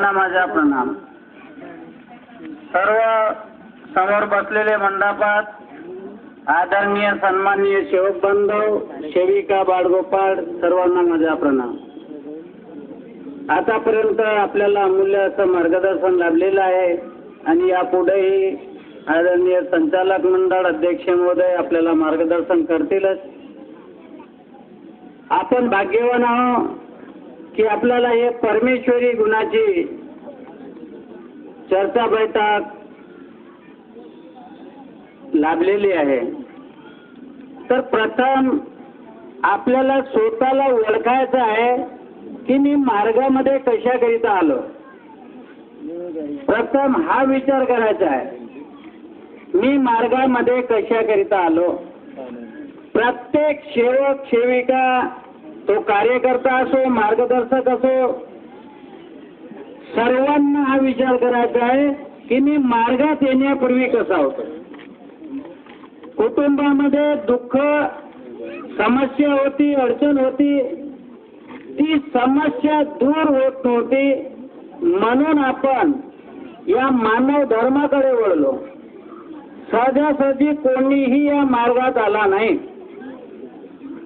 माझा प्रणाम. सर्व समोर बसलेले मंडपात आदरणीय सन्माननीय सेवक बांधव सेविका बाळगोपाळ सर्वांना माझा प्रणाम. आतापर्यंत आपल्याला अमूल्य असं मार्गदर्शन लाभलेलं आहे आणि यापुढेही आदरणीय संचालक मंडळ अध्यक्ष महोदय आपल्याला मार्गदर्शन करतीलच. आपण भाग्यवान आहोत. की आपल्याला हे परमेश्वरी गुणाची चर्चा बैठक लाभलेली आहे. तर प्रथम आपल्याला स्वतःला ओळखायचं आहे की मी मार्गामध्ये कशाकरिता आलो. प्रथम हा विचार करायचा आहे. मी मार्गामध्ये कशाकरिता आलो? प्रत्येक सेवक सेविका तो कार्यकर्ता असो मार्गदर्शक असो सर्वांना हा विचार करायचा आहे की मी मार्गात येण्यापूर्वी कसा होतो? कुटुंबामध्ये दुःख समस्या होती अडचण होती ती समस्या दूर होत नव्हती म्हणून आपण या मानव धर्माकडे वळलो. सहजासहजी कोणीही या मार्गात आला नाही.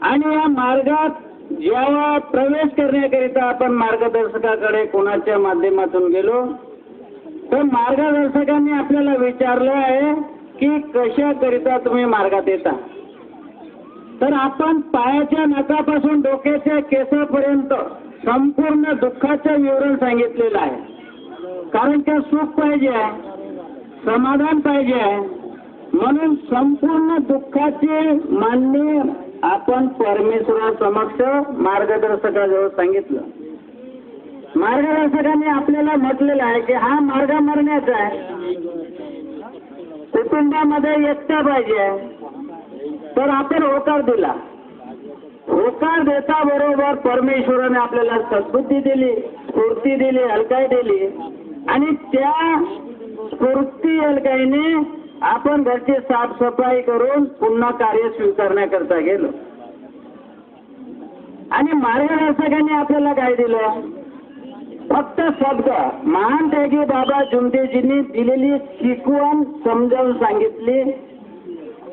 आणि या मार्गात जेव्हा प्रवेश करण्याकरिता आपण मार्गदर्शकाकडे कोणाच्या माध्यमातून गेलो तर मार्गदर्शकांनी आपल्याला विचारलं आहे की कशाकरिता तुम्ही मार्गात येता? तर आपण पायाच्या नखापासून डोक्याच्या केसापर्यंत संपूर्ण दुःखाचं विवरण सांगितलेलं आहे. कारण त्या सुख पाहिजे आहे समाधान पाहिजे आहे. म्हणून संपूर्ण दुःखाचे मान्य आपण परमेश्वरासमक्ष मार्गदर्शकाजवळ सांगितलं. मार्गदर्शकाने आपल्याला म्हटलेलं आहे की हा मार्ग मरण्याचा आहे. कुटुंबामध्ये एकटा पाहिजे तर आपण होकार दिला. होकार देता बरोबर परमेश्वराने आपल्याला सद्बुद्धी दिली स्फूर्ती दिली हलकाई दिली. आणि त्या स्फूर्ती हलकाईने आपण घरची साफसफाई करून पुन्हा कार्य स्वीकारण्याकरता गेलो. आणि मार्गदर्शकांनी आपल्याला काय दिलं? फक्त शब्द. महान त्यागी बाबा जुमदेजींनी दिलेली शिकवण समजावून सांगितली.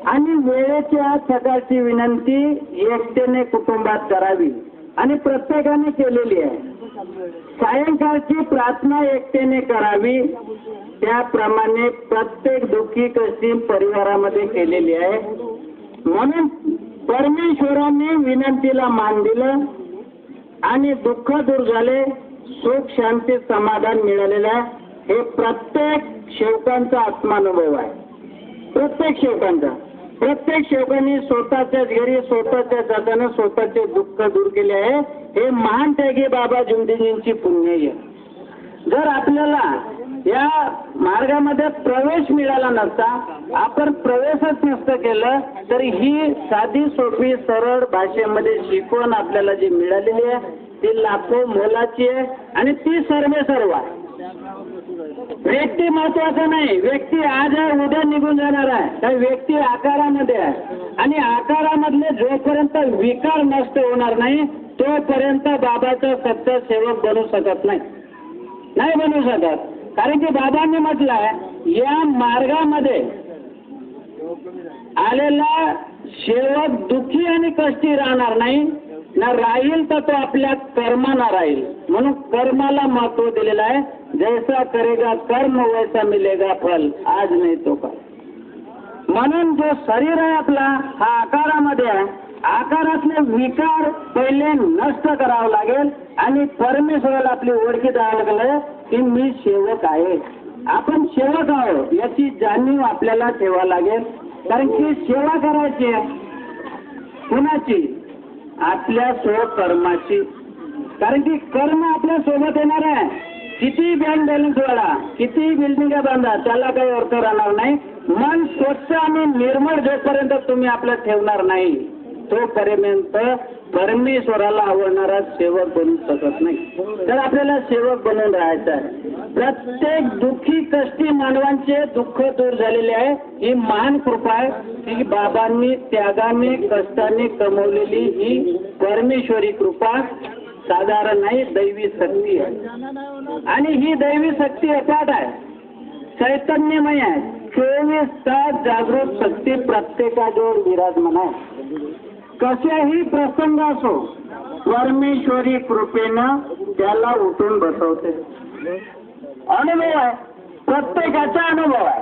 आणि वेळेच्या सकाळची विनंती एकटेने कुटुंबात करावी. आणि प्रत्येकाने केलेली आहे. सायंकाळची प्रार्थना एकटेने करावी. त्याप्रमाणे प्रत्येक दुःखी कशी परिवारामध्ये केलेली आहे. म्हणून परमेश्वराने विनंतीला मान दिलं आणि दुःख दूर झाले सुख शांती समाधान मिळालेलं आहे. हे प्रत्येक शेवकांचा आत्मानुभव आहे. प्रत्येक शेवकांचा. प्रत्येक शेवकांनी स्वतःच्याच घरी स्वतःच्या जाताना स्वतःचे दुःख दूर केले आहे. हे महान त्यागी बाबा जुमदेजींची पुण्य आहे. जर आपल्याला या मार्गामध्ये प्रवेश मिळाला नसता आपण प्रवेशच नसतं केलं तर ही साधी सोपी सरळ भाषेमध्ये शिकवण आपल्याला जी मिळालेली आहे ती लाखो मोलाची आहे आणि ती सर्वे सर्व आहे. व्यक्ती महत्त्वाचा नाही. व्यक्ती आज आहे उद्या निघून जाणार आहे. तर व्यक्ती आकारामध्ये आहे. आणि आकारामधले जोपर्यंत विकार नष्ट होणार नाही तोपर्यंत बाबाचा सत्य सेवक बनू शकत नाही. नाही बनवू शकत. कारण की बाबांनी म्हटलंय या मार्गामध्ये आलेला शेवट दुःखी आणि कष्टी राहणार नाही ना राहील तर तो आपल्या कर्माना राहील. म्हणून कर्माला महत्त्व दिलेलं आहे. जैसा करेगा कर्म वैसा मिलेगा फल. आज नाही तो का म्हणून जो शरीर आहे आपला हा आकारामध्ये आहे आकारातले विकार पहिले नष्ट करावं लागेल आणि परमेश्वराला आपली ओळखी द्यावं लागलं की मी सेवक आहे. आपण सेवक आहोत याची जाणीव आपल्याला ठेवा लागेल. कारण की सेवा करायची आहे. कुणाची? आपल्या स्वकर्माची. कारण की कर्म आपल्यासोबत येणार आहे. किती बँक बॅलन्स वाढा किती बिल्डिंग बांधा त्याला काही अर्थ राहणार नाही. मन स्वच्छ आणि निर्मळ जोपर्यंत तुम्ही आपलं ठेवणार नाही. तोपर्यंत परमेश्वराला आवडणारा सेवक बनू शकत नाही. तर आपल्याला सेवक बनून राहायचं आहे. प्रत्येक दुःखी कष्टी मानवांचे दुःख दूर झालेले आहे. ही महान कृपा आहे ही बाबांनी त्यागाने कष्टाने कमवलेली ही परमेश्वरी कृपा साधारण नाही दैवी शक्ती आहे. आणि ही दैवी शक्ती अफाट आहे. चैतन्यमय आहे. चोवीस तास जागृत शक्ती प्रत्येकाजवळ विराजमान आहे. कशाही प्रसंग असो परमेश्वरी कृपेनं त्याला उठून बसवते. अनुभव आहे. प्रत्येकाचा अनुभव आहे.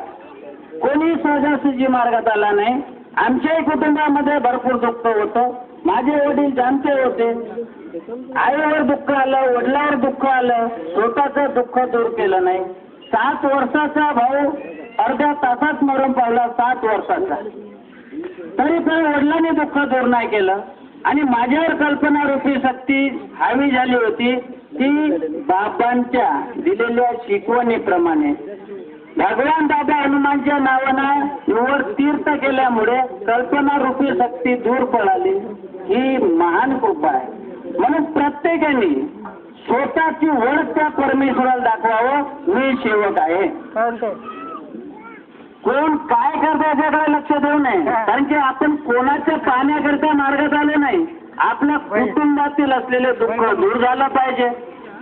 कोणी सहजासहजी मार्गात आला नाही. आमच्याही कुटुंबामध्ये भरपूर दुःख होतं. माझे वडील जाणते होते. आईवर दुःख आलं वडिलावर दुःख आलं. स्वतःचं दुःख दूर केलं नाही. सात वर्षाचा भाऊ अर्ध्या तासात मरण पावला सात वर्षाचा. तरी पण वडिलांनी दुःख दूर नाही केलं. आणि माझ्यावर कल्पना रूपी शक्ती हावी झाली होती ती बाबांच्या दिलेल्या शिकवणीप्रमाणे. भगवान दादा हनुमानच्या नावानं निवड तीर्थ केल्यामुळे कल्पना रूपी शक्ती दूर पळाली. ही महान कृपा आहे. म्हणून प्रत्येकाने स्वतःची ओळख त्या परमेश्वराला दाखवावं. मी सेवक आहे. हो, हो. कोण काय करतं याच्याकडे लक्ष देऊ नये. कारण की आपण कोणाच्या पाहण्याकरता मार्गात आलो नाही. आपल्या कुटुंबातील असलेले दुःख दूर झालं पाहिजे.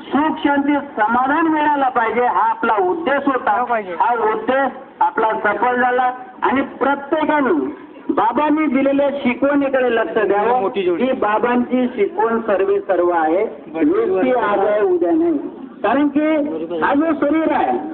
सुख शांती समाधान मिळालं पाहिजे. हा आपला उद्देश होता. हा उद्देश आपला सफल झाला आणि प्रत्येकाने बाबांनी दिलेल्या शिकवणीकडे लक्ष द्यावं. ही बाबांची शिकवण सर्व सर्व आहे. व्यक्ती आज आहे उद्या नाही. कारण की हा जो शरीर आहे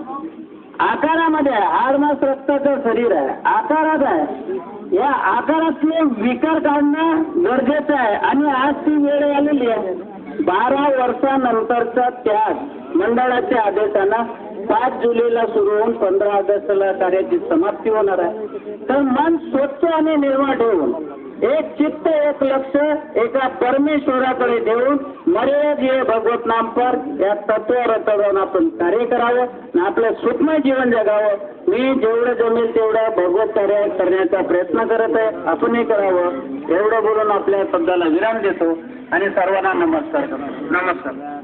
आकारामध्ये आहे. हाडमास रक्ताचं शरीर आहे. आकारात आहे. या आकारातले विकार काढणं गरजेचं आहे. आणि आज ती वेळ आलेली आहे. बारा वर्षानंतरचा त्याग मंडळाच्या आदेशानं पाच जुलैला सुरू होऊन पंधरा ऑगस्टला कार्याची समाप्ती होणार आहे. तर मन स्वच्छ आणि निर्माण ठेवून एक चित्त एक लक्ष एका परमेश्वराकडे देऊन मर्याद ये भगवत नाम पर या तत्वावर जाऊन आपण कार्य करावं आणि आपलं सुखमय जीवन जगावं. मी जेवढं जमेल तेवढं भगवत कार्य करण्याचा प्रयत्न करत आहे. आपणही करावं. एवढं बोलून आपल्या शब्दाला विराम देतो. आणि सर्वांना नमस्कार करतो. नमस्कार.